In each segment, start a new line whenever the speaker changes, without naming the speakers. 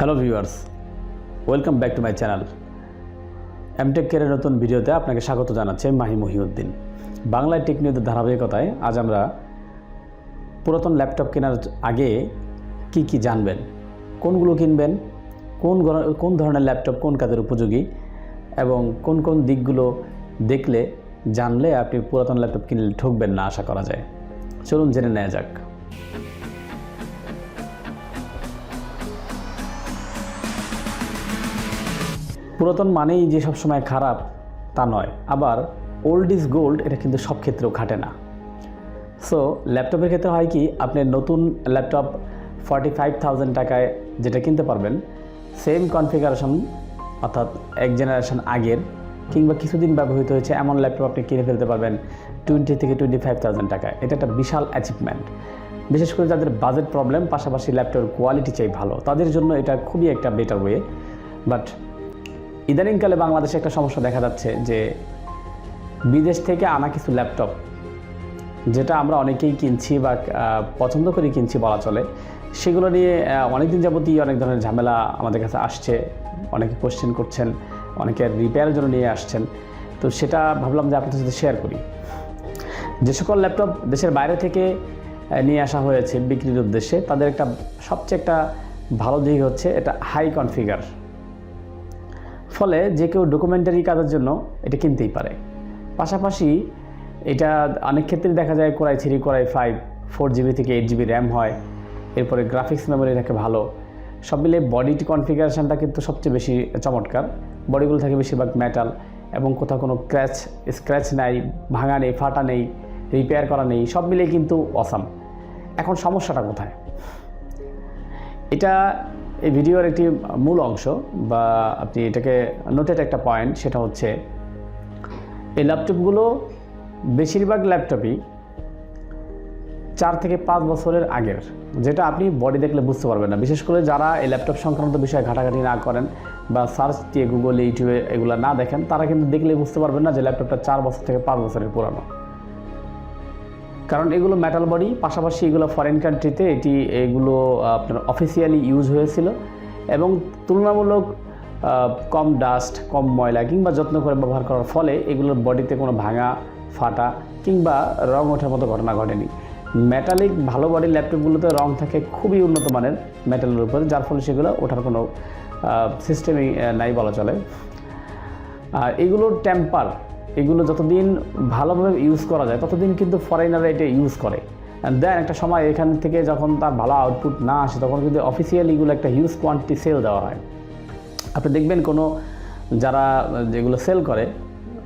Hello viewers welcome back to my channel MTech কেয়ারের নতুন ভিডিওতে আপনাকে স্বাগত জানাচ্ছে মাহি মহিউদ্দিন। বাংলায় টেকনিকের ধারাবাহিকতায় আজ আমরা পুরাতন ল্যাপটপ কেনার আগে কি কি জানবেন, কোনগুলো কিনবেন, কোন কোন ধরনের ল্যাপটপ কোন কাজের উপযোগী এবং কোন কোন দিকগুলো দেখলে, জানলে আপনি পুরাতন ল্যাপটপ কিনলে ঠকবেন না, আশা করা যায়। চলুন জেনে নেওয়া যাক। পুরাতন মানেই যে সবসময় খারাপ, তা নয়। আবার ওল্ড ইজ গোল্ড এটা কিন্তু সব ক্ষেত্রেও খাটে না। সো ল্যাপটপের ক্ষেত্রে হয় কি, আপনি নতুন ল্যাপটপ ফর্টি ফাইভ থাউজেন্ড টাকায় যেটা কিনতে পারবেন সেম কনফিগারেশন অর্থাৎ এক জেনারেশন আগের, কিংবা কিছুদিন ব্যবহৃত হয়েছে এমন ল্যাপটপ আপনি কিনে ফেলতে পারবেন টোয়েন্টি থেকে টোয়েন্টি ফাইভ থাউজেন্ড টাকা এটা একটা বিশাল অ্যাচিভমেন্ট বিশেষ করে যাদের বাজেট প্রবলেম পাশাপাশি ল্যাপটপের কোয়ালিটি চাই ভালো, তাদের জন্য এটা খুবই একটা বেটার ওয়ে বাট ইদানিংকালে বাংলাদেশে একটা সমস্যা দেখা যাচ্ছে যে বিদেশ থেকে আনা কিছু ল্যাপটপ, যেটা আমরা অনেকেই কিনছি বা পছন্দ করে কিনছি বলা চলে, সেগুলো নিয়ে অনেকদিন যাবতই অনেক ধরনের ঝামেলা আমাদের কাছে আসছে। অনেকে কোশ্চেন করছেন, অনেকে রিপেয়ারের জন্য নিয়ে আসছেন। তো সেটা ভাবলাম যে আপনাদের সাথে শেয়ার করি। যে সকল ল্যাপটপ দেশের বাইরে থেকে নিয়ে আসা হয়েছে বিক্রির উদ্দেশ্যে, তাদের একটা সবচেয়ে একটা ভালো দিক হচ্ছে এটা হাই কনফিগার ফলে যে কেউ ডকুমেন্টারি কাজের জন্য এটা কিনতেই পারে। পাশাপাশি এটা অনেক ক্ষেত্রে দেখা যায় core i three core i five four GB থেকে এইট জিবি র্যাম হয়। এরপরে গ্রাফিক্স মেমোরি থাকে ভালো। সব মিলে বডি কনফিগারেশানটা কিন্তু সবচেয়ে বেশি চমৎকার। বডিগুলো থাকে বেশিরভাগ মেটাল এবং কোথাও কোনো ক্র্যাচ স্ক্র্যাচ নাই, ভাঙা নেই, ফাটা নেই রিপেয়ার করা নেই, সব মিলে কিন্তু অসাম এখন সমস্যাটা কোথায়? এটা এই ভিডিওর একটি মূল অংশ বা আপনি এটাকে নোটেড একটা পয়েন্ট সেটা হচ্ছে এই ল্যাপটপগুলো বেশিরভাগ ল্যাপটপই চার থেকে পাঁচ বছরের আগের, যেটা আপনি বডি দেখলে বুঝতে পারবেন না। বিশেষ করে যারা এই ল্যাপটপ সংক্রান্ত বিষয়ে ঘাটাঘাটি না করেন বা সার্চ দিয়ে গুগলে ইউটিউবে এগুলো না দেখেন, তারা কিন্তু দেখলে বুঝতে পারবেন না যে ল্যাপটপটা চার বছর থেকে পাঁচ বছরের পুরানো। কারণ এগুলো মেটাল বডি পাশাপাশি এগুলো ফরেন কান্ট্রিতে এটি, এগুলো আপনার অফিসিয়ালি ইউজ হয়েছিল এবং তুলনামূলক কম ডাস্ট কম ময়লা কিংবা যত্ন করে ব্যবহার করার ফলে এগুলোর বডিতে কোনো ভাঙা, ফাটা কিংবা রং ওঠার মতো ঘটনা ঘটেনি। মেটালিক ভালো বডির ল্যাপটপগুলোতে রং থাকে খুবই উন্নত মানের মেটালের উপরে, যার ফলে সেগুলো ওঠার কোনো সিস্টেমই নাই বলা চলে। আর এগুলোর টেম্পার এগুলো যতদিন ভালোভাবে ইউজ করা যায়, ততদিন কিন্তু ফরেনাররা এটা ইউজ করে। দেন একটা সময় এখান থেকে যখন তার ভালো আউটপুট না আসে, তখন কিন্তু অফিসিয়ালি এগুলো একটা হিউজ কোয়ান্টিটি সেল দেওয়া হয়। আপনি দেখবেন কোনো যারা, যেগুলো সেল করে,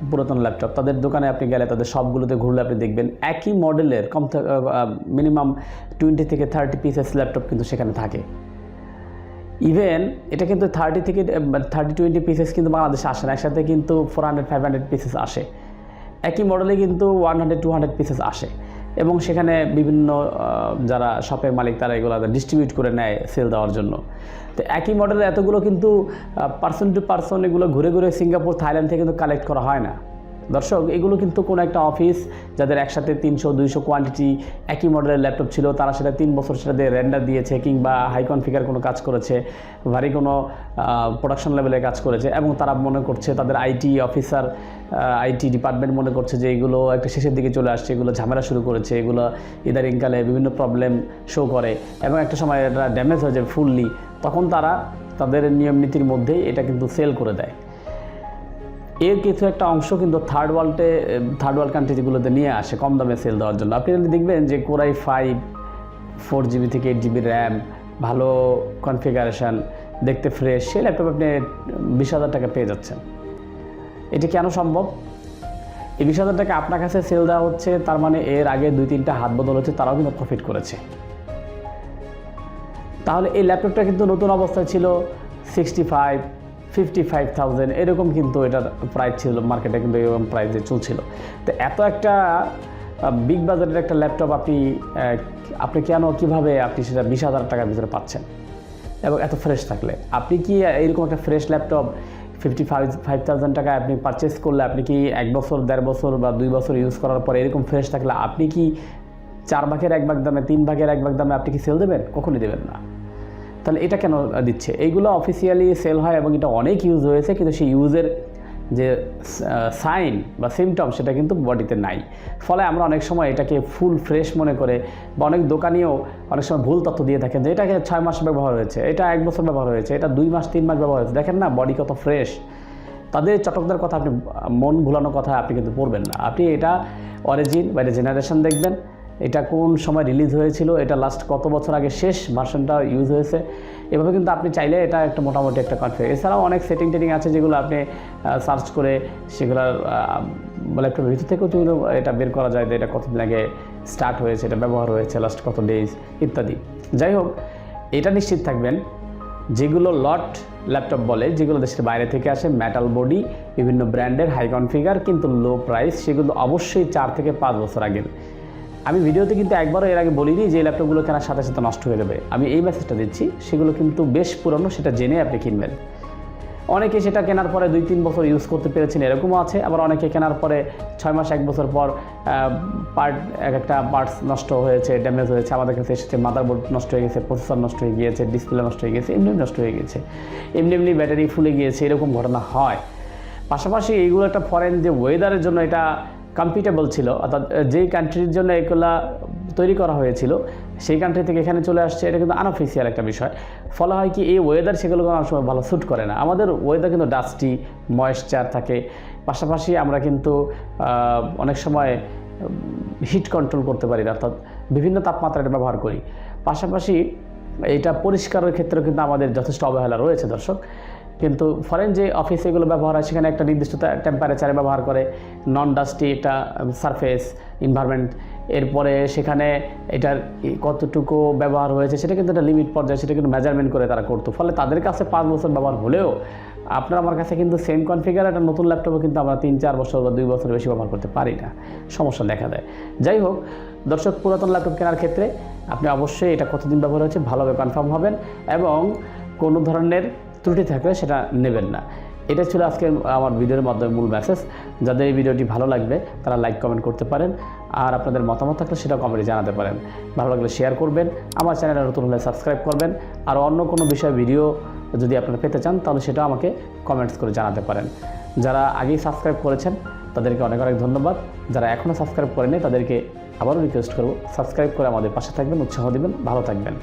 পুরাতন ল্যাপটপ তাদের দোকানে আপনি গেলে, তাদের সবগুলোতে ঘুরলে আপনি দেখবেন একই মডেলের কম মিনিমাম টোয়েন্টি থেকে থার্টি পিসেস ল্যাপটপ কিন্তু সেখানে থাকে। ইভেন এটা কিন্তু থার্টি থেকে থার্টি টোয়েন্টি পিসেস কিন্তু বাংলাদেশে আসে না। একসাথে কিন্তু four hundred five hundred pieces আসে। একই মডেলে কিন্তু one hundred two hundred pieces আসে। এবং সেখানে বিভিন্ন যারা শপের মালিক তারা এগুলো ডিস্ট্রিবিউট করে নেয় সেল দেওয়ার জন্য। তো একই মডেলের এতগুলো কিন্তু পার্সন টু পার্সন এগুলো ঘুরে ঘুরে সিঙ্গাপুর থাইল্যান্ড থেকে কিন্তু কালেক্ট করা হয় না। দর্শক, এগুলো কিন্তু কোনো একটা অফিস যাদের একসাথে তিনশো, দুইশো কোয়ান্টিটি একই মডেলের ল্যাপটপ ছিল, তারা সেটা তিন বছর সেটা দিয়ে রেন্ডার দিয়েছে কিংবা হাই কনফিগার কোনো কাজ করেছে, ভারী কোনো প্রোডাকশন লেভেলে কাজ করেছে এবং তারা মনে করছে, তাদের আইটি অফিসার আইটি ডিপার্টমেন্ট মনে করছে যে এগুলো একটা শেষের দিকে চলে আসছে, এগুলো ঝামেলা শুরু করেছে, এগুলো ইদারিংকালে বিভিন্ন প্রবলেম শো করে এবং একটা সময় এটা ড্যামেজ হয়ে যায় ফুললি তখন তারা তাদের নিয়ম নীতির মধ্যেই এটা কিন্তু সেল করে দেয়। এর কিছু একটা অংশ কিন্তু থার্ড ওয়ার্ল্ডে থার্ড ওয়ার্ল্ড কান্ট্রি যেগুলোতে নিয়ে আসে, কম দামে সেল দেওয়ার জন্য। আপনি যদি দেখবেন যে core i five four GB থেকে এইট জিবি র্যাম ভালো কনফিগারেশান দেখতে ফ্রেশ সেই ল্যাপটপ আপনি বিশ হাজার টাকা পেয়ে যাচ্ছেন। এটি কেন সম্ভব? এই বিশ হাজার টাকা আপনার কাছে সেল দেওয়া হচ্ছে, তার মানে এর আগে দুই তিনটা হাত বদল হচ্ছে, তারাও কিন্তু প্রফিট করেছে। তাহলে এই ল্যাপটপটা কিন্তু নতুন অবস্থায় ছিল sixty five fifty five thousand এরকম কিন্তু এটার প্রাইস ছিল মার্কেটে কিন্তু এরকম প্রাইসে চলছিল। তো এত একটা বিগ বাজারের একটা ল্যাপটপ আপনি আপনি কেন, কীভাবে আপনি সেটা বিশ হাজার টাকার ভিতরে পাচ্ছেন? এবং এত ফ্রেশ থাকলে। আপনি কি এরকম একটা fresh laptop fifty five five thousand টাকায় আপনি পারচেস করলে, আপনি কি এক বছর, দেড় বছর বা দুই বছর ইউজ করার পরে এরকম ফ্রেশ থাকলে, আপনি কি চার ভাগের এক ভাগ দামে, তিন ভাগের এক ভাগ দামে আপনি কি সেল দেবেন? কখনই দেবেন না। তাহলে এটা কেন দিচ্ছে? এইগুলো অফিসিয়ালি সেল হয় এবং এটা অনেক ইউজ হয়েছে, কিন্তু সেই ইউজের যে সাইন বা সিমটম সেটা কিন্তু বডিতে নাই। ফলে আমরা অনেক সময় এটাকে ফুল ফ্রেশ মনে করে বা অনেক দোকানিও অনেক সময় ভুল তথ্য দিয়ে থাকেন যে, এটাকে ছয় মাস ব্যবহার হয়েছে, এটা এক বছর ব্যবহার হয়েছে, এটা দুই মাস, তিন মাস ব্যবহার হয়েছে। দেখেন না বডি কত ফ্রেশ তাদের চটকদার কথা আপনি, মন ভুলানোর কথা আপনি কিন্তু পড়বেন না। আপনি এটা অরিজিন বা এটা জেনারেশন দেখবেন। এটা কোন সময় রিলিজ হয়েছিল, এটা লাস্ট কত বছর আগে শেষ ভার্সনটা ইউজ হয়েছে, এভাবে কিন্তু আপনি চাইলে এটা একটা মোটামুটি একটা কনফিগ এছাড়াও অনেক সেটিং টেটিং আছে যেগুলো আপনি সার্চ করে সেগুলোর ল্যাপটপের ভিতর থেকেও কিন্তু এটা বের করা যায় যে এটা কতদিন আগে স্টার্ট হয়েছে, এটা ব্যবহার হয়েছে লাস্ট কত ডেজ ইত্যাদি। যাই হোক, এটা নিশ্চিত থাকবেন, যেগুলো লট ল্যাপটপ বলে, যেগুলো দেশের বাইরে থেকে আসে মেটাল বডি বিভিন্ন ব্র্যান্ডের হাই কনফিগার কিন্তু লো প্রাইস সেগুলো অবশ্যই চার থেকে পাঁচ বছর আগের। আমি ভিডিওতে কিন্তু একবারও এর আগে বলিনি যে ল্যাপটপগুলো কেনার সাথে সাথে নষ্ট হয়ে যাবে। আমি এই মেসেজটা দিচ্ছি, সেগুলো কিন্তু বেশ পুরনো, সেটা জেনে আপনি কিনবেন। অনেকে সেটা কেনার পরে দুই তিন বছর ইউজ করতে পেরেছেন, এরকমও আছে। আবার অনেকে কেনার পরে ছয় মাস, এক বছর পর পার্ট এক একটা পার্টস নষ্ট হয়েছে ড্যামেজ হয়েছে, আমাদের কাছে এসেছে মাদারবোর্ড নষ্ট হয়ে গেছে প্রসেসর নষ্ট হয়ে গিয়েছে ডিসপ্লে নষ্ট হয়ে গেছে এমনি নষ্ট হয়ে গেছে এমনি এমনি ব্যাটারি ফুলে গিয়েছে, এরকম ঘটনা হয়। পাশাপাশি এইগুলো একটা ফরেন যে ওয়েদারের জন্য এটা কম্পিটেবল ছিল, অর্থাৎ যেই কান্ট্রির জন্য এগুলা তৈরি করা হয়েছিল, সেই কান্ট্রি থেকে এখানে চলে আসছে, এটা কিন্তু আনঅফিসিয়াল একটা বিষয়। ফলে হয় কি, এই ওয়েদার সেগুলো অনেক সময় ভালো স্যুট করে না। আমাদের ওয়েদার কিন্তু ডাস্টি ময়েশ্চার থাকে। পাশাপাশি আমরা কিন্তু অনেক সময় হিট কন্ট্রোল করতে পারি না, অর্থাৎ বিভিন্ন তাপমাত্রা এটা ব্যবহার করি। পাশাপাশি এটা পরিষ্কারের ক্ষেত্রে কিন্তু আমাদের যথেষ্ট অবহেলা রয়েছে, দর্শক। কিন্তু ফরেন যে অফিসে এগুলো ব্যবহার হয়, সেখানে একটা নির্দিষ্ট টেম্পারেচারে ব্যবহার করে। নন ডাস্টি একটা সারফেস এনভায়রনমেন্ট এরপরে সেখানে এটার কতটুকু ব্যবহার হয়েছে, সেটা কিন্তু একটা লিমিট পর্যায়ে, সেটা কিন্তু মেজারমেন্ট করে তারা করতো। ফলে তাদের কাছে পাঁচ বছর ব্যবহার হলেও, আপনার আমার কাছে কিন্তু সেম কনফিগার একটা নতুন ল্যাপটপে কিন্তু আমরা তিন, চার বছর বা দুই বছর বেশি ব্যবহার করতে পারি না। সমস্যা দেখা দেয়। যাই হোক, দর্শক, পুরাতন ল্যাপটপ কেনার ক্ষেত্রে আপনি অবশ্যই এটা কতদিন ব্যবহার হয়েছে ভালোভাবে কনফার্ম হবেন এবং কোনো ধরনের ত্রুটি থাকলে সেটা নেবেন না। এটা ছিল আজকে আমার ভিডিওর মাধ্যমে মূল মেসেজ যাদের এই ভিডিওটি ভালো লাগবে, তারা লাইক কমেন্ট করতে পারেন। আর আপনাদের মতামত থাকলে সেটাও কমেন্টে জানাতে পারেন। ভালো লাগলে শেয়ার করবেন। আমার চ্যানেলে নতুন হলে সাবস্ক্রাইব করবেন। আর অন্য কোনো বিষয়ে ভিডিও যদি আপনারা পেতে চান, তাহলে সেটা আমাকে কমেন্টস করে জানাতে পারেন। যারা আগেই সাবস্ক্রাইব করেছেন, তাদেরকে অনেক অনেক ধন্যবাদ। যারা এখনও সাবস্ক্রাইব করেনি তাদেরকে আবারও রিকোয়েস্ট করব সাবস্ক্রাইব করে আমাদের পাশে থাকবেন, উৎসাহ দেবেন। ভালো থাকবেন।